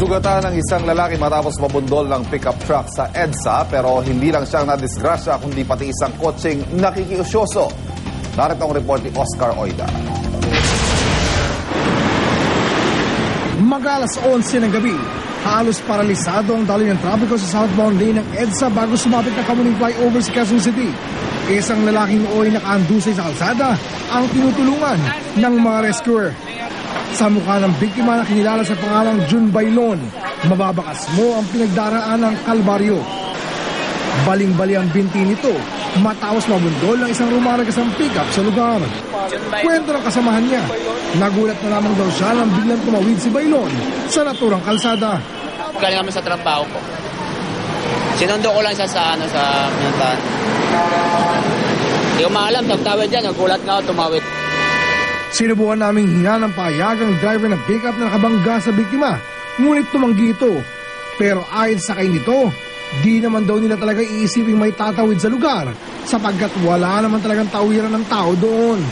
Nasugatan ng isang lalaki matapos mabundol ng pickup truck sa EDSA pero hindi lang siyang nadisgrasya kundi pati isang kotseng nakikiusyoso. Narito ang report ni Oscar Oida. Magalas 11 ng gabi, halos paralisado ang daloy ng trapiko sa southbound lane ng EDSA bago sumapit na kamuning flyover sa Quezon City. Isang lalaking ooy nakaandusay sa kalsada ang tinutulungan ng mga rescuer. Sa mukha ng biktima na kinilala sa pangalang Jun Bailon, mababakas mo ang pinagdaraan ng kalbaryo. Baling-bali ang binti nito matapos mabundol ng isang rumaragasang pickup sa lugar. Kwento ng kasamahan niya, nagulat na lamang daw siya nang biglang tumawid si Bailon sa naturang kalsada. Galing kami sa trabaho ko. Sinundo ko lang siya sa ano sa pinuntahan. Hindi ko maalam, tagtawid yan. Nagulat nga ako, tumawid. Sinubukan naming hinga ng payagang driver ng pickup na nakabangga sa biktima, ngunit tumanggi ito. Pero ayon sa kay nito, di naman daw nila talaga iisiping may tatawid sa lugar sapagkat wala naman talagang tawiran ng tao doon.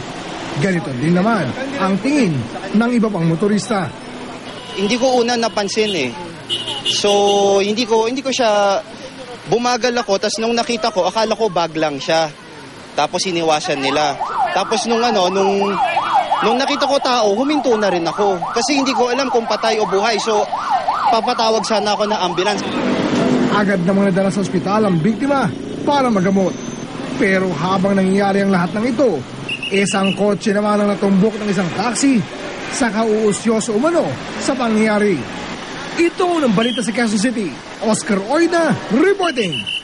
Ganito din naman ang tingin ng iba pang motorista. hindi ko una napansin eh. So, hindi ko hindi ko siya bumagal ako tapos nung nakita ko akala ko bag lang siya. Tapos iniwasan nila. Tapos nung ano nung nung nakita ko tao, huminto na rin ako kasi hindi ko alam kung patay o buhay. So, papatawag sana ako ng ambulance. Agad namang nadala sa ospital ang biktima para magamot. Pero habang nangyayari ang lahat ng ito, isang kotse naman ang natumbok ng isang taxi sa kauusyoso umano sa pangyayari. Ito ng balita sa Quezon City, Oscar Oida reporting.